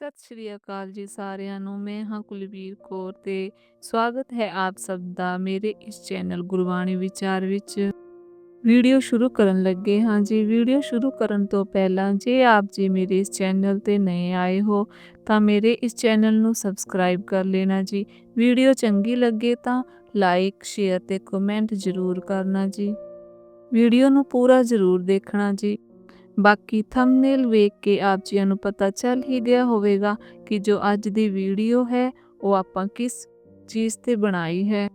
ਸਤਿ ਸ਼੍ਰੀ ਅਕਾਲ ਜੀ ਸਾਰਿਆਂ ਨੂੰ, ਮੈਂ ਹਾਂ ਕੁਲਵੀਰ ਕੌਰ ਤੇ ਸਵਾਗਤ ਹੈ ਆਪ ਸਭ ਦਾ ਮੇਰੇ ਇਸ ਚੈਨਲ ਗੁਰਬਾਣੀ ਵਿਚਾਰ ਵਿੱਚ। ਵੀਡੀਓ ਸ਼ੁਰੂ ਕਰਨ ਲੱਗੇ ਹਾਂ ਜੀ। ਵੀਡੀਓ ਸ਼ੁਰੂ ਕਰਨ ਤੋਂ ਪਹਿਲਾਂ ਜੇ ਆਪ ਜੀ ਮੇਰੇ ਇਸ ਚੈਨਲ ਤੇ ਨਵੇਂ ਆਏ ਹੋ, ਤਾਂ ਮੇਰੇ ਇਸ ਚੈਨਲ ਨੂੰ ਸਬਸਕ੍ਰਾਈਬ ਕਰ ਲੈਣਾ ਜੀ। ਵੀਡੀਓ ਚੰਗੀ ਲੱਗੇ ਤਾਂ ਲਾਈਕ, ਸ਼ੇਅਰ ਤੇ ਕਮੈਂਟ ਜ਼ਰੂਰ ਕਰਨਾ ਜੀ। ਵੀਡੀਓ ਨੂੰ ਪੂਰਾ ਜ਼ਰੂਰ ਦੇਖਣਾ ਜੀ। ਬਾਕੀ ਥੰਬਨੇਲ ਵੇਖ ਕੇ ਆਪ ਜੀਆਂ ਨੂੰ ਪਤਾ ਚੱਲ ਹੀ ਗਿਆ ਹੋਵੇਗਾ ਕਿ ਜੋ ਅੱਜ ਦੀ ਵੀਡੀਓ ਹੈ, ਉਹ ਆਪਾਂ ਕਿਸ ਚੀਜ਼ ਤੇ ਬਣਾਈ ਹੈ।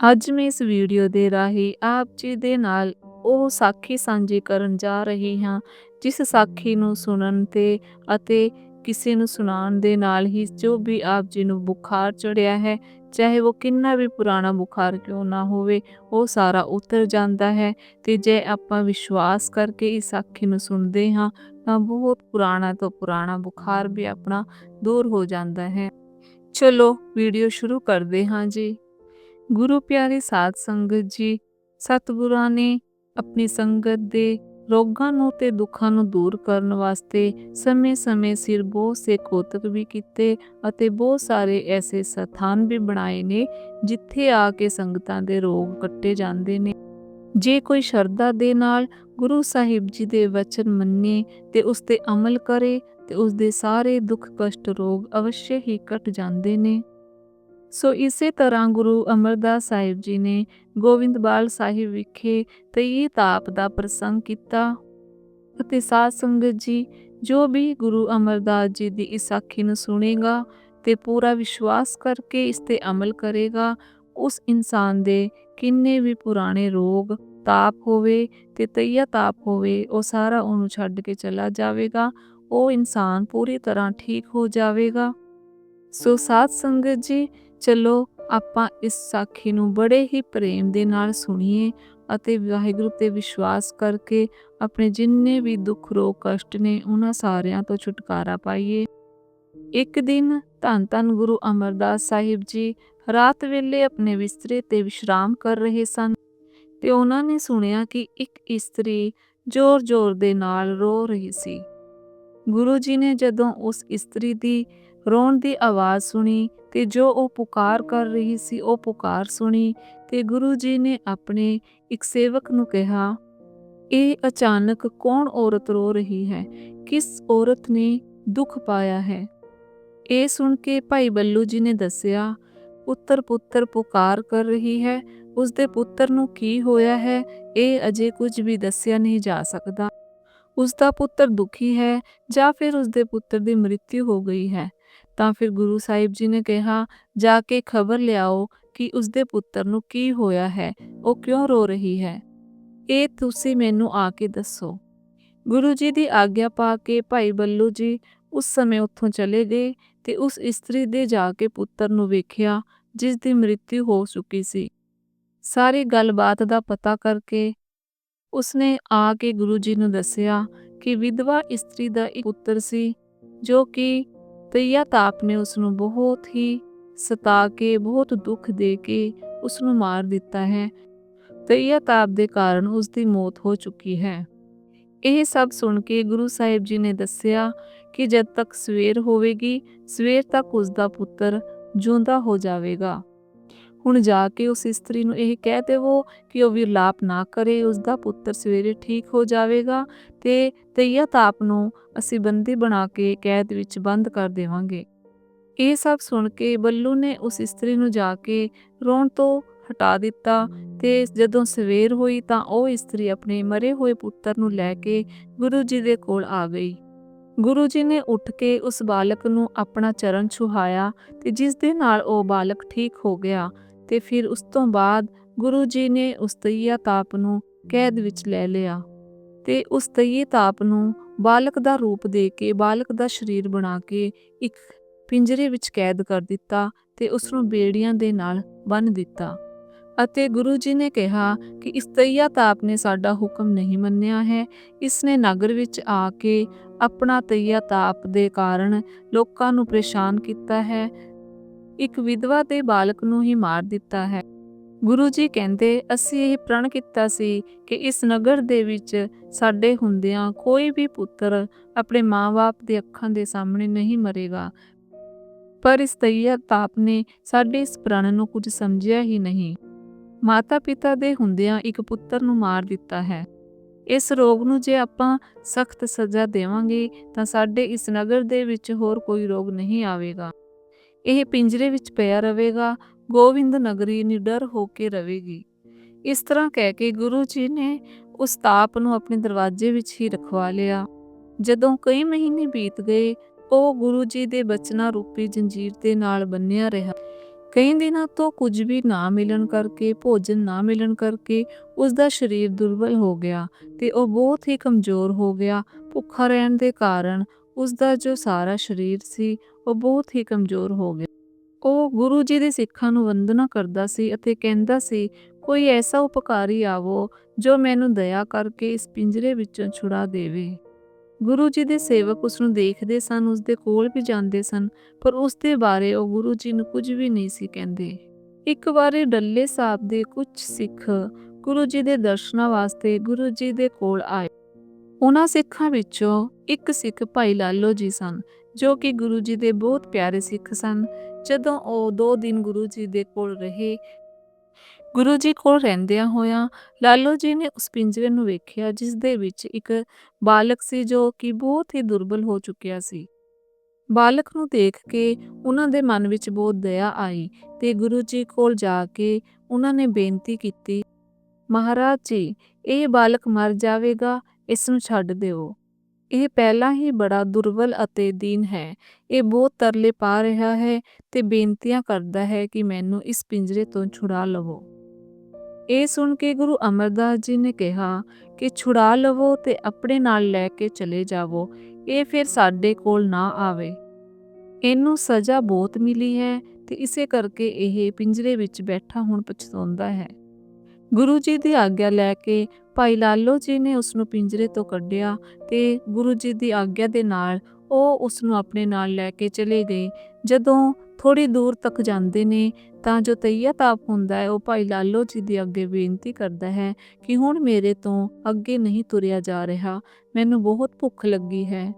ਅੱਜ ਮੈਂ ਇਸ ਵੀਡੀਓ ਦੇ ਰਾਹੀਂ ਆਪ ਜੀ ਦੇ ਨਾਲ ਉਹ ਸਾਖੀ ਸਾਂਝੀ ਕਰਨ ਜਾ ਰਹੀ ਹਾਂ, ਜਿਸ ਸਾਖੀ ਨੂੰ ਸੁਣਨ ਤੇ ਅਤੇ ਕਿਸੇ ਨੂੰ ਸੁਣਾਉਣ ਦੇ ਨਾਲ ਹੀ ਜੋ ਵੀ ਆਪ ਜੀ ਨੂੰ ਬੁਖਾਰ ਚੜਿਆ ਹੈ, ਚਾਹੇ ਉਹ ਕਿੰਨਾ ਵੀ ਪੁਰਾਣਾ ਬੁਖਾਰ ਕਿਉਂ ਨਾ ਹੋਵੇ, ਉਹ ਸਾਰਾ ਉਤਰ ਜਾਂਦਾ ਹੈ ਤੇ ਜੇ ਆਪਾਂ ਵਿਸ਼ਵਾਸ ਕਰਕੇ ਇਸ ਸਾਖੀ ਨੂੰ ਸੁਣਦੇ ਹਾਂ, ਤਾਂ ਬਹੁਤ ਪੁਰਾਣਾ ਤੋਂ ਪੁਰਾਣਾ ਬੁਖਾਰ ਵੀ ਆਪਣਾ ਦੂਰ ਹੋ ਜਾਂਦਾ ਹੈ। ਚਲੋ, ਵੀਡੀਓ ਸ਼ੁਰੂ ਕਰਦੇ ਹਾਂ ਜੀ। ਗੁਰੂ ਪਿਆਰੇ ਸਾਧ ਸੰਗਤ ਜੀ, ਸਤਿਗੁਰਾਂ ਨੇ ਆਪਣੀ ਸੰਗਤ ਦੇ ਰੋਗਾਂ ਨੂੰ ਤੇ ਦੁੱਖਾਂ ਨੂੰ ਦੂਰ ਕਰਨ ਵਾਸਤੇ ਸਮੇਂ-ਸਮੇਂ ਸਿਰ ਬਹੁਤ ਸੇ ਕੋਤਕ ਵੀ ਕੀਤੇ ਅਤੇ ਬਹੁਤ ਸਾਰੇ ਐਸੇ ਸਥਾਨ ਵੀ ਬਣਾਏ ਨੇ, ਜਿੱਥੇ ਆ ਕੇ ਸੰਗਤਾਂ ਦੇ ਰੋਗ ਕੱਟੇ ਜਾਂਦੇ ਨੇ। ਜੇ ਕੋਈ ਸ਼ਰਧਾ ਦੇ ਨਾਲ ਗੁਰੂ ਸਾਹਿਬ ਜੀ ਦੇ ਵਚਨ ਮੰਨੇ ਤੇ ਉਸ ਤੇ ਅਮਲ ਕਰੇ ਤੇ ਉਸ ਦੇ ਸਾਰੇ ਦੁੱਖ ਕਸ਼ਟ ਰੋਗ ਅਵශ්‍ය ਹੀ ਕੱਟ ਜਾਂਦੇ ਨੇ। ਸੋ ਇਸੇ ਤਰ੍ਹਾਂ ਗੁਰੂ ਅਮਰਦਾਸ ਸਾਹਿਬ ਜੀ ਨੇ ਗੋਬਿੰਦਵਾਲ ਸਾਹਿਬ ਵਿਖੇ ਤਈ ਤਾਪ ਦਾ ਪ੍ਰਸੰਗ ਕੀਤਾ ਅਤੇ ਸਾਧ ਸੰਗਤ ਜੀ, ਜੋ ਵੀ ਗੁਰੂ ਅਮਰਦਾਸ ਜੀ ਦੀ ਇਸ ਸਾਖੀ ਨੂੰ ਸੁਣੇਗਾ ਤੇ ਪੂਰਾ ਵਿਸ਼ਵਾਸ ਕਰਕੇ ਇਸ ਤੇ ਅਮਲ ਕਰੇਗਾ, ਉਸ ਇਨਸਾਨ ਦੇ ਕਿੰਨੇ ਵੀ ਪੁਰਾਣੇ ਰੋਗ ਤਾਪ ਹੋਵੇ ਤੇ ਤਈਆ ਤਾਪ ਹੋਵੇ, ਉਹ ਸਾਰਾ ਉਹਨੂੰ ਛੱਡ ਕੇ ਚਲਾ ਜਾਵੇਗਾ, ਉਹ ਇਨਸਾਨ ਪੂਰੀ ਤਰ੍ਹਾਂ ਠੀਕ ਹੋ ਜਾਵੇਗਾ। ਸੋ ਸਾਧ ਸੰਗਤ ਜੀ ਚਲੋ, ਆਪਾਂ ਇਸ ਸਾਖੀ ਨੂੰ ਬੜੇ ਹੀ ਪ੍ਰੇਮ ਦੇ ਨਾਲ ਸੁਣੀਏ ਅਤੇ ਵਾਹਿਗੁਰੂ ਤੇ ਵਿਸ਼ਵਾਸ ਕਰਕੇ ਆਪਣੇ ਜਿੰਨੇ ਵੀ ਦੁੱਖ, ਰੋਗ, ਕਸ਼ਟ ਨੇ ਉਹਨਾਂ ਸਾਰਿਆਂ ਤੋਂ ਛੁਟਕਾਰਾ ਪਾਈਏ। ਇੱਕ ਦਿਨ ਧੰਨ ਧੰਨ ਗੁਰੂ ਅਮਰਦਾਸ ਸਾਹਿਬ ਜੀ ਰਾਤ ਵੇਲੇ ਆਪਣੇ ਬਿਸਤਰੇ ਤੇ ਵਿਸ਼ਰਾਮ ਕਰ ਰਹੇ ਸਨ ਤੇ ਉਹਨਾਂ ਨੇ ਸੁਣਿਆ ਕਿ ਇੱਕ ਇਸਤਰੀ ਜ਼ੋਰ-ਜ਼ੋਰ ਦੇ ਨਾਲ ਰੋ ਰਹੀ ਸੀ। ਗੁਰੂ ਜੀ ਨੇ ਜਦੋਂ ਉਸ ਇਸਤਰੀ ਦੀ ਰੋਣ ਦੀ ਆਵਾਜ਼ ਸੁਣੀ ਤੇ ਜੋ ਉਹ ਪੁਕਾਰ ਕਰ ਰਹੀ ਸੀ, ਉਹ ਪੁਕਾਰ ਸੁਣੀ ਤੇ ਗੁਰੂ ਜੀ ਨੇ ਆਪਣੇ ਇੱਕ ਸੇਵਕ ਨੂੰ ਕਿਹਾ, ਇਹ ਅਚਾਨਕ ਕੌਣ ਔਰਤ ਰੋ ਰਹੀ ਹੈ? ਕਿਸ ਔਰਤ ਨੇ ਦੁੱਖ ਪਾਇਆ ਹੈ? ਇਹ ਸੁਣ ਕੇ ਭਾਈ ਬੱਲੂ ਜੀ ਨੇ ਦੱਸਿਆ, ਪੁੱਤਰ ਪੁੱਤਰ ਪੁਕਾਰ ਕਰ ਰਹੀ ਹੈ ਉਸ ਦੇ ਪੁੱਤਰ ਨੂੰ ਕੀ ਹੋਇਆ ਹੈ? ਇਹ ਅਜੇ ਕੁਝ ਵੀ ਦੱਸਿਆ ਨਹੀਂ ਜਾ ਸਕਦਾ। ਉਸ ਦਾ ਪੁੱਤਰ ਦੁਖੀ ਹੈ ਜਾਂ ਫਿਰ ਉਸ ਦੇ ਪੁੱਤਰ ਦੀ ਮ੍ਰਿਤਿੂ ਹੋ ਗਈ ਹੈ? ਤਾਂ ਫਿਰ ਗੁਰੂ ਸਾਹਿਬ ਜੀ ਨੇ ਕਿਹਾ, ਜਾ ਕੇ ਖਬਰ ਲਿਆਓ ਕਿ ਉਸਦੇ ਪੁੱਤਰ ਨੂੰ ਕੀ ਹੋਇਆ ਹੈ, ਉਹ ਕਿਉਂ ਰੋ ਰਹੀ ਹੈ? ਇਹ ਤੁਸੀਂ ਮੈਨੂੰ ਆ ਕੇ ਦੱਸੋ। ਗੁਰੂ ਜੀ ਦੀ ਆਗਿਆ ਪਾ ਕੇ ਭਾਈ ਬੱਲੂ ਜੀ ਉਸ ਸਮੇਂ ਉੱਥੋਂ ਚਲੇ ਗਏ ਤੇ ਉਸ ਇਸਤਰੀ ਦੇ ਜਾ ਕੇ ਪੁੱਤਰ ਨੂੰ ਵੇਖਿਆ, ਜਿਸ ਦੀ ਮ੍ਰਿਤਿੂ ਹੋ ਚੁੱਕੀ ਸੀ। ਸਾਰੀ ਗੱਲਬਾਤ ਦਾ ਪਤਾ ਕਰਕੇ ਉਸਨੇ ਆ ਕੇ ਗੁਰੂ ਜੀ ਨੂੰ ਦੱਸਿਆ ਕਿ ਵਿਧਵਾ ਇਸਤਰੀ ਦਾ ਇੱਕ ਪੁੱਤਰ ਸੀ, ਜੋ ਕਿ ਤਈਆ ਤਾਪ ਨੇ ਉਸ ਨੂੰ ਬਹੁਤ ਹੀ ਸਤਾ ਕੇ, ਬਹੁਤ ਦੁੱਖ ਦੇ ਕੇ ਉਸ ਨੂੰ ਮਾਰ ਦਿੱਤਾ ਹੈ। ਤਈਆ ਤਾਪ ਦੇ ਕਾਰਨ ਉਸ ਦੀ ਮੌਤ ਹੋ ਚੁੱਕੀ ਹੈ। ਇਹ ਸਭ ਸੁਣ ਕੇ ਗੁਰੂ ਸਾਹਿਬ ਜੀ ਨੇ ਦੱਸਿਆ ਕਿ ਜਦ ਤੱਕ ਸਵੇਰ ਹੋਵੇਗੀ, ਸਵੇਰ ਤੱਕ ਉਸ ਦਾ ਪੁੱਤਰ ਜਿਉਂਦਾ ਹੋ ਜਾਵੇਗਾ। ਹੁਣ ਜਾ ਕੇ ਉਸ ਇਸਤਰੀ ਨੂੰ ਇਹ ਕਹਿ ਦੇਵੋ ਕਿ ਉਹ ਵਿਰਲਾਪ ਨਾ ਕਰੇ ਉਸ ਦਾ ਪੁੱਤਰ ਸਵੇਰੇ ਠੀਕ ਹੋ ਜਾਵੇਗਾ ਤੇ ਤਈਆ ਤਾਪ ਨੂੰ ਅਸੀਂ ਬੰਦੀ ਬਣਾ ਕੇ ਕੈਦ ਵਿੱਚ ਬੰਦ ਕਰ ਦੇਵਾਂਗੇ। ਇਹ ਸਭ ਸੁਣ ਕੇ ਬੱਲੂ ਨੇ ਉਸ ਇਸਤਰੀ ਨੂੰ ਜਾ ਕੇ ਰੋਣ ਤੋਂ ਹਟਾ ਦਿੱਤਾ ਤੇ ਜਦੋਂ ਸਵੇਰ ਹੋਈ ਤਾਂ ਉਹ ਇਸਤਰੀ ਆਪਣੇ ਮਰੇ ਹੋਏ ਪੁੱਤਰ ਨੂੰ ਲੈ ਕੇ ਗੁਰੂ ਜੀ ਦੇ ਕੋਲ ਆ ਗਈ। ਗੁਰੂ ਜੀ ਨੇ ਉੱਠ ਕੇ ਉਸ ਬਾਲਕ ਨੂੰ ਆਪਣਾ ਚਰਨ ਛੁਹਾਇਆ ਤੇ ਜਿਸ ਦੇ ਨਾਲ ਉਹ ਬਾਲਕ ਠੀਕ ਹੋ ਗਿਆ ਤੇ ਫਿਰ ਉਸ ਤੋਂ ਬਾਅਦ ਗੁਰੂ ਜੀ ਨੇ ਉਸ ਤਈਆ ਤਾਪ ਨੂੰ ਕੈਦ ਵਿੱਚ ਲੈ ਲਿਆ ਤੇ ਉਸ ਤਈਏ ਤਾਪ ਨੂੰ ਬਾਲਕ ਦਾ ਰੂਪ ਦੇ ਕੇ ਬਾਲਕ ਦਾ ਸਰੀਰ ਬਣਾ ਕੇ ਇੱਕ ਪਿੰਜਰੇ ਵਿੱਚ ਕੈਦ ਕਰ ਦਿੱਤਾ ਤੇ ਉਸ ਨੂੰ ਬੇੜੀਆਂ ਦੇ ਨਾਲ ਬੰਨ ਦਿੱਤਾ ਅਤੇ ਗੁਰੂ ਜੀ ਨੇ ਕਿਹਾ ਕਿ ਇਸ ਤਈਆ ਤਾਪ ਨੇ ਸਾਡਾ ਹੁਕਮ ਨਹੀਂ ਮੰਨਿਆ ਹੈ। ਇਸ ਨੇ ਨਗਰ ਵਿੱਚ ਆ ਕੇ ਆਪਣਾ ਤਈਆ ਤਾਪ ਦੇ ਕਾਰਨ ਲੋਕਾਂ ਨੂੰ ਪਰੇਸ਼ਾਨ ਕੀਤਾ ਹੈ ਇੱਕ ਵਿਧਵਾ ਤੇ ਬਾਲਕ ਨੂੰ ਹੀ ਮਾਰ ਦਿੱਤਾ ਹੈ। ਗੁਰੂ ਜੀ ਕਹਿੰਦੇ, ਅਸੀਂ ਇਹ ਪ੍ਰਣ ਕੀਤਾ ਸੀ ਕਿ ਇਸ ਨਗਰ ਦੇ ਵਿੱਚ ਸਾਡੇ ਹੁੰਦਿਆਂ ਕੋਈ ਵੀ ਪੁੱਤਰ ਆਪਣੇ ਮਾਂ-ਬਾਪ ਦੇ ਅੱਖਾਂ ਦੇ ਸਾਹਮਣੇ ਨਹੀਂ ਮਰੇਗਾ। ਪਰ ਇਸ ਤਈਆ ਤਾਪ ਨੇ ਸਾਡੇ ਇਸ ਪ੍ਰਣ ਨੂੰ ਕੁਝ ਸਮਝਿਆ ਹੀ ਨਹੀਂ। ਮਾਤਾ-ਪਿਤਾ ਦੇ ਹੁੰਦਿਆਂ ਇੱਕ ਪੁੱਤਰ ਨੂੰ ਮਾਰ ਦਿੱਤਾ ਹੈ। ਇਸ ਰੋਗ ਨੂੰ ਜੇ ਆਪਾਂ ਸਖਤ ਸਜ਼ਾ ਦੇਵਾਂਗੇ ਤਾਂ ਸਾਡੇ ਇਸ ਨਗਰ ਦੇ ਵਿੱਚ ਹੋਰ ਕੋਈ ਰੋਗ ਨਹੀਂ ਆਵੇਗਾ। ਇਹ ਪਿੰਜਰੇ ਵਿੱਚ ਪਿਆ ਰਹੇਗਾ। ਗੋਵਿੰਦ ਨਗਰੀ ਨਿਡਰ ਹੋ ਕੇ ਰਹੇਗੀ। ਇਸ ਤਰ੍ਹਾਂ ਕਹਿ ਕੇ ਗੁਰੂ ਜੀ ਨੇ ਉਸ ਤਾਪ ਨੂੰ ਆਪਣੇ ਦਰਵਾਜ਼ੇ ਵਿੱਚ ਹੀ ਰਖਵਾ ਲਿਆ। ਜਦੋਂ ਕਈ ਮਹੀਨੇ ਬੀਤ ਗਏ, ਉਹ ਗੁਰੂ ਜੀ ਦੇ ਬਚਨਾਂ ਰੂਪੀ ਜੰਜੀਰ ਦੇ ਨਾਲ ਬੰਨਿਆ ਰਿਹਾ। ਕਈ ਦਿਨਾਂ ਤੋਂ ਕੁਝ ਵੀ ਨਾ ਮਿਲਣ ਕਰਕੇ, ਭੋਜਨ ਨਾ ਮਿਲਣ ਕਰਕੇ ਉਸ ਦਾ ਸਰੀਰ ਦੁਰਬਲ ਹੋ ਗਿਆ ਤੇ ਉਹ ਬਹੁਤ ਹੀ ਕਮਜ਼ੋਰ ਹੋ ਗਿਆ। ਭੁੱਖਾ ਰਹਿਣ ਦੇ ਕਾਰਨ ਉਸ ਦਾ ਜੋ ਸਾਰਾ ਸਰੀਰ ਸੀ ਉਹ ਬਹੁਤ ਹੀ ਕਮਜ਼ੋਰ ਹੋ ਗਿਆ। ਉਹ ਗੁਰੂ ਜੀ ਦੇ ਸਿੱਖਾਂ ਨੂੰ ਵੰਦਨਾ ਕਰਦਾ ਸੀ ਅਤੇ ਕਹਿੰਦਾ ਸੀ, ਕੋਈ ਐਸਾ ਉਪਕਾਰੀ ਆਵੋ ਜੋ ਮੈਨੂੰ ਦਇਆ ਕਰਕੇ ਇਸ ਪਿੰਜਰੇ ਵਿੱਚੋਂ ਛੁਡਾ ਦੇਵੇ। ਗੁਰੂ ਜੀ ਦੇ ਸੇਵਕ ਉਸ ਨੂੰ ਦੇਖਦੇ ਸਨ, ਉਸ ਦੇ ਕੋਲ ਵੀ ਜਾਂਦੇ ਸਨ, ਪਰ ਉਸ ਦੇ ਬਾਰੇ ਉਹ ਗੁਰੂ ਜੀ ਨੂੰ ਕੁਝ ਵੀ ਨਹੀਂ ਸੀ ਕਹਿੰਦੇ। ਇੱਕ ਵਾਰੀ ਡੱਲੇ ਸਾਹਿਬ ਦੇ ਕੁਝ ਸਿੱਖ ਗੁਰੂ ਜੀ ਦੇ ਦਰਸ਼ਨਾਂ ਵਾਸਤੇ ਗੁਰੂ ਜੀ ਦੇ ਕੋਲ ਆਏ। ਉਹਨਾਂ ਸਿੱਖਾਂ ਵਿੱਚੋਂ ਇੱਕ ਸਿੱਖ ਭਾਈ ਲਾਲੋ ਜੀ ਸਨ, ਜੋ ਕਿ ਗੁਰੂ ਜੀ ਦੇ ਬਹੁਤ ਪਿਆਰੇ ਸਿੱਖ ਸਨ। ਜਦੋਂ ਉਹ 2 ਦਿਨ ਗੁਰੂ ਜੀ ਦੇ ਕੋਲ ਰਹੇ, ਗੁਰੂ ਜੀ ਕੋਲ ਰਹਿੰਦਿਆਂ ਹੋਇਆਂ ਲਾਲੋ ਜੀ ਨੇ ਉਸ ਪਿੰਜਰੇ ਨੂੰ ਵੇਖਿਆ, ਜਿਸ ਦੇ ਵਿੱਚ ਇੱਕ ਬਾਲਕ ਸੀ, ਜੋ ਕਿ ਬਹੁਤ ਹੀ ਦੁਰਬਲ ਹੋ ਚੁੱਕਿਆ ਸੀ। ਬਾਲਕ ਨੂੰ ਦੇਖ ਕੇ ਉਹਨਾਂ ਦੇ ਮਨ ਵਿੱਚ ਬਹੁਤ ਦਇਆ ਆਈ ਤੇ ਗੁਰੂ ਜੀ ਕੋਲ ਜਾ ਕੇ ਉਹਨਾਂ ਨੇ ਬੇਨਤੀ ਕੀਤੀ, ਮਹਾਰਾਜ ਜੀ, ਇਹ ਬਾਲਕ ਮਰ ਜਾਵੇਗਾ ਇਸ ਨੂੰ ਛੱਡ ਦਿਓ। ਇਹ ਪਹਿਲਾਂ ਹੀ ਬੜਾ ਦੁਰਬਲ ਅਤੇ ਦੀਨ ਹੈ। ਇਹ ਬਹੁਤ ਤਰਲੇ ਪਾ ਰਿਹਾ ਹੈ ਤੇ ਬੇਨਤੀਆਂ ਕਰਦਾ ਹੈ ਕਿ ਮੈਨੂੰ ਇਸ ਪਿੰਜਰੇ ਤੋਂ ਛੁਡਾ ਲਵੋ। ਇਹ ਸੁਣ ਕੇ ਗੁਰੂ ਅਮਰਦਾਸ ਜੀ ਨੇ ਕਿਹਾ ਕਿ ਛੁਡਾ ਲਵੋ ਤੇ ਆਪਣੇ ਨਾਲ ਲੈ ਕੇ ਚਲੇ ਜਾਵੋ। ਇਹ ਫਿਰ ਸਾਡੇ ਕੋਲ ਨਾ ਆਵੇ। ਇਹਨੂੰ ਸਜ਼ਾ ਬਹੁਤ ਮਿਲੀ ਹੈ ਤੇ ਇਸੇ ਕਰਕੇ ਇਹ ਪਿੰਜਰੇ ਵਿੱਚ ਬੈਠਾ ਹੁਣ ਪਛਤਾਉਂਦਾ ਹੈ। ਗੁਰੂ ਜੀ ਦੀ ਆਗਿਆ ਲੈ ਕੇ ਭਾਈ ਲਾਲੋ ਜੀ ਨੇ ਉਸ ਨੂੰ ਪਿੰਜਰੇ ਤੋਂ ਕੱਢਿਆ ਤੇ ਗੁਰੂ ਜੀ ਦੀ ਆਗਿਆ ਦੇ ਨਾਲ ਉਹ ਉਸ ਨੂੰ ਆਪਣੇ ਨਾਲ ਲੈ ਕੇ ਚਲੇ ਗਏ। ਜਦੋਂ ਥੋੜੀ ਦੂਰ ਤੱਕ ਜਾਂਦੇ ਨੇ ਤਾਂ ਜੋ ਤਈਆ ਤਾਪ ਹੁੰਦਾ ਹੈ, ਉਹ ਭਾਈ ਲਾਲੋ ਜੀ ਦੀ ਅੱਗੇ ਬੇਨਤੀ ਕਰਦਾ ਹੈ ਕਿ ਹੁਣ ਮੇਰੇ ਤੋਂ ਅੱਗੇ ਨਹੀਂ ਤੁਰਿਆ ਜਾ ਰਿਹਾ, ਮੈਨੂੰ ਬਹੁਤ ਭੁੱਖ ਲੱਗੀ ਹੈ।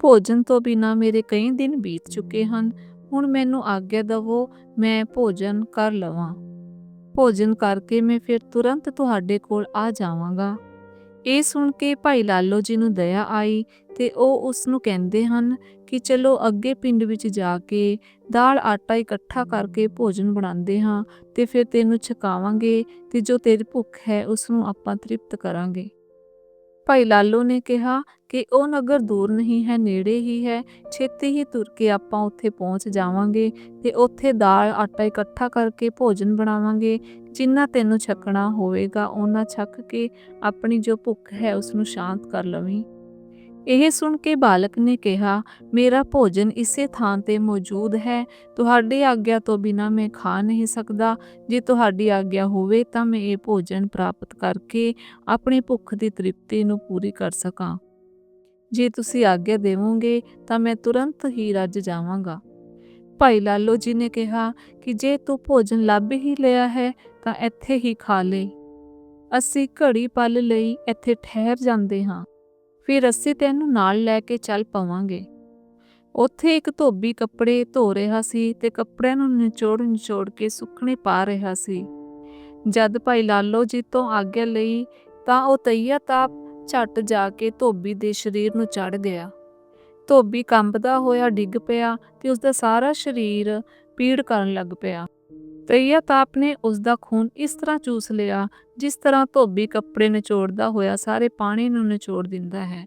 ਭੋਜਨ ਤੋਂ ਬਿਨਾ ਮੇਰੇ ਕਈ ਦਿਨ ਬੀਤ ਚੁੱਕੇ ਹਨ, ਹੁਣ ਮੈਨੂੰ ਆਗਿਆ ਦਵੋ, ਮੈਂ ਭੋਜਨ ਕਰ ਲਵਾਂ। ਭੋਜਨ ਕਰਕੇ ਮੈਂ ਫਿਰ ਤੁਰੰਤ ਤੁਹਾਡੇ ਕੋਲ ਆ ਜਾਵਾਂਗਾ। ਇਹ ਸੁਣ ਕੇ ਭਾਈ ਲਾਲੋ ਜੀ ਨੂੰ ਦਇਆ ਆਈ ਤੇ ਉਹ ਉਸ ਨੂੰ ਕਹਿੰਦੇ ਹਨ ਕਿ ਚਲੋ ਅੱਗੇ ਪਿੰਡ ਵਿੱਚ ਜਾ ਕੇ ਦਾਲ ਆਟਾ ਇਕੱਠਾ ਕਰਕੇ ਭੋਜਨ ਬਣਾਉਂਦੇ ਹਾਂ ਤੇ ਫਿਰ ਤੈਨੂੰ ਛਕਾਵਾਂਗੇ ਤੇ ਜੋ ਤੇਰੀ ਭੁੱਖ ਹੈ ਉਸ ਨੂੰ ਆਪਾਂ ਤ੍ਰਿਪਤ ਕਰਾਂਗੇ। ਭਾਈ ਲਾਲੋ ਨੇ ਕਿਹਾ ਕਿ ਉਹ ਨਗਰ ਦੂਰ ਨਹੀਂ ਹੈ, ਨੇੜੇ ਹੀ ਹੈ। ਛੇਤੀ ਹੀ ਤੁਰ ਕੇ ਆਪਾਂ ਉੱਥੇ ਪਹੁੰਚ ਜਾਵਾਂਗੇ ਤੇ ਉੱਥੇ ਦਾਲ, ਆਟਾ ਇਕੱਠਾ ਕਰਕੇ ਭੋਜਨ ਬਣਾਵਾਂਗੇ। ਜਿੰਨਾ ਤੈਨੂੰ ਛਕਣਾ ਹੋਵੇਗਾ ਉਹਨਾਂ ਛਕ ਕੇ ਆਪਣੀ ਜੋ ਭੁੱਖ ਹੈ ਉਸ ਨੂੰ ਸ਼ਾਂਤ ਕਰ ਲਵੀਂ। ਇਹ ਸੁਣ ਕੇ ਬਾਲਕ ਨੇ ਕਿਹਾ, ਮੇਰਾ ਭੋਜਨ ਇਸੇ ਥਾਂ ਤੇ ਮੌਜੂਦ ਹੈ। ਤੁਹਾਡੀ ਆਗਿਆ ਤੋਂ ਬਿਨਾ ਮੈਂ ਖਾ ਨਹੀਂ ਸਕਦਾ। ਜੇ ਤੁਹਾਡੀ ਆਗਿਆ ਹੋਵੇ ਤਾਂ ਮੈਂ ਇਹ ਭੋਜਨ ਪ੍ਰਾਪਤ ਕਰਕੇ ਆਪਣੀ ਭੁੱਖ ਦੀ ਤ੍ਰਿਪਤੀ ਨੂੰ ਪੂਰੀ ਕਰ ਸਕਾਂ। ਜੇ ਤੁਸੀਂ ਆਗਿਆ ਦੇਵੋਗੇ ਤਾਂ ਮੈਂ ਤੁਰੰਤ ਹੀ ਰੱਜ ਜਾਵਾਂਗਾ। ਭਾਈ ਲਾਲੋ ਜੀ ਨੇ ਕਿਹਾ ਕਿ ਜੇ ਤੂੰ ਭੋਜਨ ਲੱਭ ਹੀ ਲਿਆ ਹੈ ਤਾਂ ਇੱਥੇ ਹੀ ਖਾ ਲੈ। ਅਸੀਂ ਘੜੀ ਪਲ ਲਈ ਇੱਥੇ ਠਹਿਰ ਜਾਂਦੇ ਹਾਂ। ਫਿਰ ਅਸੀਂ ਤੈਨੂੰ ਨਾਲ ਲੈ ਕੇ ਚੱਲ ਪਵਾਂਗੇ। ਉੱਥੇ ਇੱਕ ਧੋਬੀ ਕੱਪੜੇ ਧੋ ਰਿਹਾ ਸੀ ਤੇ ਕੱਪੜਿਆਂ ਨੂੰ ਨਿਚੋੜ ਨਿਚੋੜ ਕੇ ਸੁੱਕਣੇ ਪਾ ਰਿਹਾ ਸੀ। ਜਦ ਭਾਈ ਲਾਲੋ ਜੀ ਤੋਂ ਆਗਿਆ ਲਈ ਤਾਂ ਉਹ ਤਈਆ ਤਾਪ ਝੱਟ ਜਾ ਕੇ ਧੋਬੀ ਦੇ ਸਰੀਰ ਨੂੰ ਚੜ ਗਿਆ। ਧੋਬੀ ਕੰਬਦਾ ਹੋਇਆ ਡਿੱਗ ਪਿਆ ਤੇ ਉਸ ਦਾ ਸਾਰਾ ਸਰੀਰ ਪੀੜ ਕਰਨ ਲੱਗ ਪਿਆ। ਤਈਆ ਤਾਪ ਨੇ ਉਸ ਦਾ ਖੂਨ ਇਸ ਤਰ੍ਹਾਂ ਚੂਸ ਲਿਆ ਜਿਸ ਤਰ੍ਹਾਂ ਧੋਬੀ ਕੱਪੜੇ ਨਿਚੋੜਦਾ ਹੋਇਆ ਸਾਰੇ ਪਾਣੀ ਨੂੰ ਨਿਚੋੜ ਦਿੰਦਾ ਹੈ।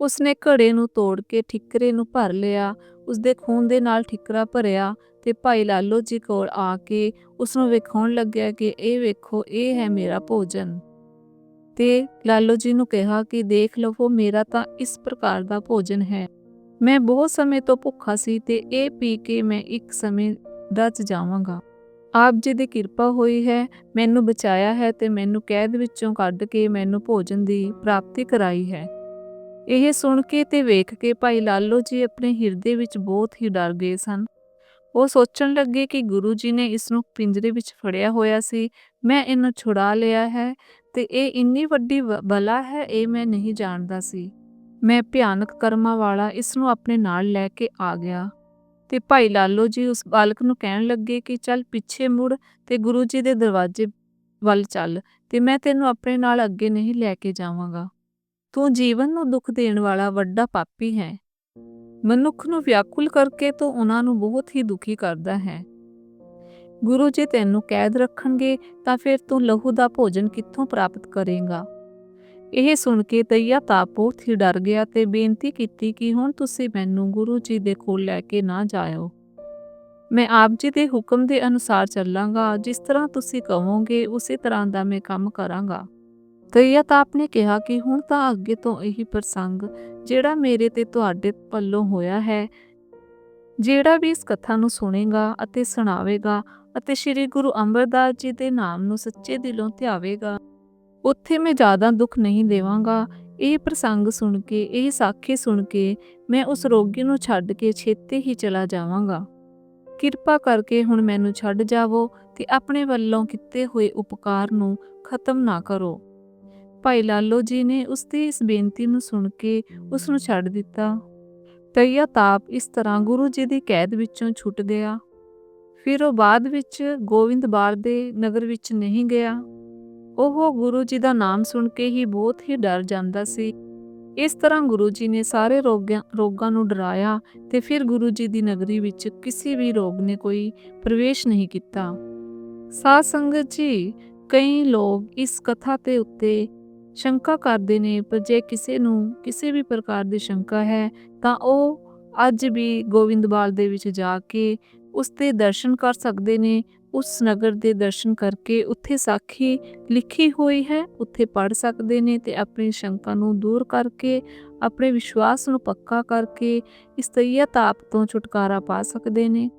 ਉਸਨੇ ਘੜੇ ਨੂੰ ਤੋੜ ਕੇ ਠਿਕਰੇ ਨੂੰ ਭਰ ਲਿਆ, ਉਸਦੇ ਖੂਨ ਦੇ ਨਾਲ ਠਿਕਰਾ ਭਰਿਆ ਤੇ ਭਾਈ ਲਾਲੋ ਜੀ ਕੋਲ ਆ ਕੇ ਉਸ ਨੂੰ ਵਿਖਾਉਣ ਲੱਗਿਆ ਕਿ ਇਹ ਵੇਖੋ, ਇਹ ਹੈ ਮੇਰਾ ਭੋਜਨ। ਤੇ ਲਾਲੋ ਜੀ ਨੂੰ ਕਿਹਾ ਕਿ ਦੇਖ ਲਵੋ, ਮੇਰਾ ਤਾਂ ਇਸ ਪ੍ਰਕਾਰ ਦਾ ਭੋਜਨ ਹੈ। ਮੈਂ ਬਹੁਤ ਸਮੇਂ ਤੋਂ ਭੁੱਖਾ ਸੀ ਤੇ ਇਹ ਪੀ ਕੇ ਮੈਂ ਇੱਕ ਸਮੇਂ ਰਚ ਜਾਵਾਂਗਾ। ਆਪ ਜੀ ਦੀ ਕਿਰਪਾ ਹੋਈ ਹੈ, ਮੈਨੂੰ ਬਚਾਇਆ ਹੈ ਤੇ ਮੈਨੂੰ ਕੈਦ ਵਿੱਚੋਂ ਕੱਢ ਕੇ ਮੈਨੂੰ ਭੋਜਨ ਦੀ ਪ੍ਰਾਪਤੀ ਕਰਾਈ ਹੈ। ਇਹ ਸੁਣ ਕੇ ਤੇ ਵੇਖ ਕੇ ਭਾਈ ਲਾਲੋ ਜੀ ਆਪਣੇ ਹਿਰਦੇ ਵਿੱਚ ਬਹੁਤ ਹੀ ਡਰ ਗਏ ਸਨ। ਉਹ ਸੋਚਣ ਲੱਗੇ ਕਿ ਗੁਰੂ ਜੀ ਨੇ ਇਸ ਨੂੰ ਪਿੰਜਰੇ ਵਿੱਚ ਫੜਿਆ ਹੋਇਆ ਸੀ, ਮੈਂ ਇਹਨੂੰ ਛੁਡਾ ਲਿਆ ਹੈ ਤੇ ਇਹ ਇੰਨੀ ਵੱਡੀ ਵ- ਬਲਾ ਹੈ, ਇਹ ਮੈਂ ਨਹੀਂ ਜਾਣਦਾ ਸੀ। ਮੈਂ ਭਿਆਨਕ ਕਰਮਾਂ ਵਾਲਾ ਇਸ ਨੂੰ ਆਪਣੇ ਨਾਲ ਲੈ ਕੇ ਆ ਗਿਆ। ਤੇ ਭਾਈ ਲਾਲੋ ਜੀ ਉਸ ਬਾਲਕ ਨੂੰ ਕਹਿਣ ਲੱਗੇ ਕਿ ਚੱਲ ਪਿੱਛੇ ਮੁੜ ਤੇ ਗੁਰੂ ਜੀ ਦੇ ਦਰਵਾਜ਼ੇ ਵੱਲ ਚੱਲ ਤੇ ਮੈਂ ਤੈਨੂੰ ਆਪਣੇ ਨਾਲ ਅੱਗੇ ਨਹੀਂ ਲੈ ਕੇ ਜਾਵਾਂਗਾ। ਤੂੰ ਜੀਵਨ ਨੂੰ ਦੁੱਖ ਦੇਣ ਵਾਲਾ ਵੱਡਾ ਪਾਪੀ ਹੈ। ਮਨੁੱਖ ਨੂੰ ਵਿਆਕੁਲ ਕਰਕੇ ਤੂੰ ਉਹਨਾਂ ਨੂੰ ਬਹੁਤ ਹੀ ਦੁਖੀ ਕਰਦਾ ਹੈ। ਗੁਰੂ ਜੀ ਤੈਨੂੰ ਕੈਦ ਰੱਖਣਗੇ ਤਾਂ ਫਿਰ ਤੂੰ ਲਹੂ ਦਾ ਭੋਜਨ ਕਿੱਥੋਂ ਪ੍ਰਾਪਤ ਕਰੇਗਾ? ਇਹ ਸੁਣ ਕੇ ਤਈਆ ਤਾਂ ਬਹੁਤ ਹੀ ਡਰ ਗਿਆ ਤੇ ਬੇਨਤੀ ਕੀਤੀ ਕਿ ਹੁਣ ਤੁਸੀਂ ਮੈਨੂੰ ਗੁਰੂ ਜੀ ਦੇ ਕੋਲ ਲੈ ਕੇ ਨਾ ਜਾਇਓ। ਮੈਂ ਆਪ ਜੀ ਦੇ ਹੁਕਮ ਦੇ ਅਨੁਸਾਰ ਚੱਲਾਂਗਾ। ਜਿਸ ਤਰ੍ਹਾਂ ਤੁਸੀਂ ਕਹੋਗੇ, ਉਸੇ ਤਰ੍ਹਾਂ ਦਾ ਮੈਂ ਕੰਮ ਕਰਾਂਗਾ। ਤਈਆ ਤਾਪ ਨੇ ਕਿਹਾ ਕਿ ਹੁਣ ਤਾਂ ਅੱਗੇ ਤੋਂ ਇਹੀ ਪ੍ਰਸੰਗ ਜਿਹੜਾ ਮੇਰੇ ਤੇ ਤੁਹਾਡੇ ਪੱਲੋਂ ਹੋਇਆ ਹੈ, ਜਿਹੜਾ ਵੀ ਇਸ ਕਥਾ ਨੂੰ ਸੁਣੇਗਾ ਅਤੇ ਸੁਣਾਵੇਗਾ ਅਤੇ ਸ੍ਰੀ ਗੁਰੂ ਅਮਰਦਾਸ ਜੀ ਦੇ ਨਾਮ ਨੂੰ ਸੱਚੇ ਦਿਲੋਂ ਧਿਆਵੇਗਾ। ਉੱਥੇ ਮੈਂ ਜ਼ਿਆਦਾ ਦੁੱਖ ਨਹੀਂ ਦੇਵਾਂਗਾ। ਇਹ ਪ੍ਰਸੰਗ ਸੁਣ ਕੇ, ਇਹ ਸਾਖੀ ਸੁਣ ਕੇ ਮੈਂ ਉਸ ਰੋਗੀ ਨੂੰ ਛੱਡ ਕੇ ਛੇਤੀ ਹੀ ਚਲਾ ਜਾਵਾਂਗਾ। ਕਿਰਪਾ ਕਰਕੇ ਹੁਣ ਮੈਨੂੰ ਛੱਡ ਜਾਵੋ ਤੇ ਆਪਣੇ ਵੱਲੋਂ ਕੀਤੇ ਹੋਏ ਉਪਕਾਰ ਨੂੰ ਖਤਮ ਨਾ ਕਰੋ। ਭਾਈ ਲਾਲੋ ਜੀ ਨੇ ਉਸ ਦੀ ਇਸ ਬੇਨਤੀ ਨੂੰ ਸੁਣ ਕੇ ਉਸ ਨੂੰ ਛੱਡ ਦਿੱਤਾ। ਤਈਆ ਤਾਪ ਇਸ ਤਰ੍ਹਾਂ ਗੁਰੂ ਜੀ ਦੀ ਕੈਦ ਵਿੱਚੋਂ ਛੁੱਟ ਗਿਆ। ਫਿਰ ਉਹ ਬਾਅਦ ਵਿੱਚ ਗੋਵਿੰਦਬਾਲ ਦੇ ਨਗਰ ਵਿੱਚ ਨਹੀਂ ਗਿਆ। ਉਹ ਗੁਰੂ ਜੀ ਦਾ ਨਾਮ ਸੁਣ ਕੇ ਹੀ ਬਹੁਤ ਹੀ ਡਰ ਜਾਂਦਾ ਸੀ। ਇਸ ਤਰ੍ਹਾਂ ਗੁਰੂ ਜੀ ਨੇ ਸਾਰੇ ਰੋਗਾਂ ਰੋਗਾਂ ਨੂੰ ਡਰਾਇਆ ਤੇ ਫਿਰ ਗੁਰੂ ਜੀ ਦੀ ਨਗਰੀ ਵਿੱਚ ਕਿਸੇ ਵੀ ਰੋਗ ਨੇ ਕੋਈ ਪ੍ਰਵੇਸ਼ ਨਹੀਂ ਕੀਤਾ। ਸਾਧ ਸੰਗਤ ਜੀ, ਕਈ ਲੋਕ ਇਸ ਕਥਾ ਤੇ ਉੱਤੇ ਸ਼ੰਕਾ ਕਰਦੇ ਨੇ, ਪਰ ਜੇ ਕਿਸੇ ਨੂੰ ਕਿਸੇ ਵੀ ਪ੍ਰਕਾਰ ਦੀ ਸ਼ੰਕਾ ਹੈ, ਤਾਂ ਉਹ ਅੱਜ ਵੀ ਗੋਵਿੰਦਬਾਲ ਦੇ ਵਿੱਚ ਜਾ ਕੇ ਉਸ ਦੇ ਦਰਸ਼ਨ ਕਰ ਸਕਦੇ ਨੇ ਉਸ ਨਗਰ ਦੇ ਦਰਸ਼ਨ ਕਰਕੇ ਉੱਥੇ ਸਾਖੀ ਲਿਖੀ ਹੋਈ ਹੈ, ਉੱਥੇ ਪੜ ਸਕਦੇ ਨੇ ਤੇ ਆਪਣੀ ਸ਼ੰਕਾ ਨੂੰ ਦੂਰ ਕਰਕੇ, ਆਪਣੇ ਵਿਸ਼ਵਾਸ ਨੂੰ ਪੱਕਾ ਕਰਕੇ ਇਸ ਤਈਆ ਤਾਪ ਤੋਂ ਛੁਟਕਾਰਾ ਪਾ ਸਕਦੇ ਨੇ।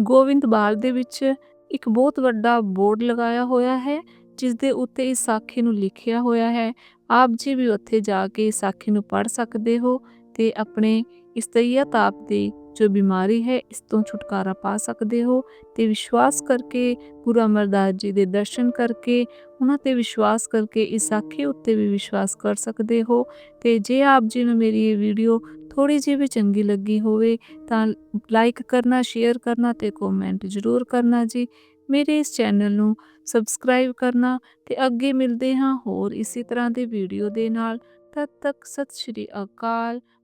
ਗੋਵਿੰਦਬਾਲ ਦੇ ਵਿੱਚ ਇੱਕ ਬਹੁਤ ਵੱਡਾ ਬੋਰਡ ਲਗਾਇਆ ਹੋਇਆ ਹੈ ਜਿਸ ਦੇ ਉੱਤੇ ਇਸ ਸਾਖੀ ਨੂੰ ਲਿਖਿਆ ਹੋਇਆ ਹੈ। ਆਪ ਜੀ ਵੀ ਉੱਥੇ ਜਾ ਕੇ ਇਸ ਸਾਖੀ ਨੂੰ ਪੜ ਸਕਦੇ ਹੋ ਤੇ ਆਪਣੇ ਇਸ ਤਈਆ ਤਾਪ ਦੀ ਜੋ ਬਿਮਾਰੀ ਹੈ, ਇਸ ਤੋਂ ਛੁਟਕਾਰਾ ਪਾ ਸਕਦੇ ਹੋ ਤੇ ਵਿਸ਼ਵਾਸ ਕਰਕੇ, ਗੁਰੂ ਅਮਰਦਾਸ ਜੀ ਦੇ ਦਰਸ਼ਨ ਕਰਕੇ, ਉਹਨਾਂ ਤੇ ਵਿਸ਼ਵਾਸ ਕਰਕੇ ਇਸ ਸਾਖੀ ਉੱਤੇ ਵੀ ਵਿਸ਼ਵਾਸ ਕਰ ਸਕਦੇ ਹੋ ਤੇ ਜੇ ਆਪ ਜੀ ਨੂੰ ਮੇਰੀ ਇਹ ਵੀਡੀਓ ਥੋੜੀ ਜਿਹੀ ਵੀ ਚੰਗੀ ਲੱਗੀ ਹੋਵੇ ਤਾਂ ਲਾਈਕ ਕਰਨਾ, ਸ਼ੇਅਰ ਕਰਨਾ ਤੇ ਕਮੈਂਟ ਜ਼ਰੂਰ ਕਰਨਾ ਜੀ। ਮੇਰੇ ਇਸ ਚੈਨਲ ਨੂੰ ਸਬਸਕ੍ਰਾਈਬ ਕਰਨਾ ਤੇ ਅੱਗੇ ਮਿਲਦੇ ਹਾਂ ਹੋਰ ਇਸੇ ਤਰ੍ਹਾਂ ਦੇ ਵੀਡੀਓ ਦੇ ਨਾਲ। ਤਦ ਤੱਕ ਸਤਿ ਸ਼੍ਰੀ ਅਕਾਲ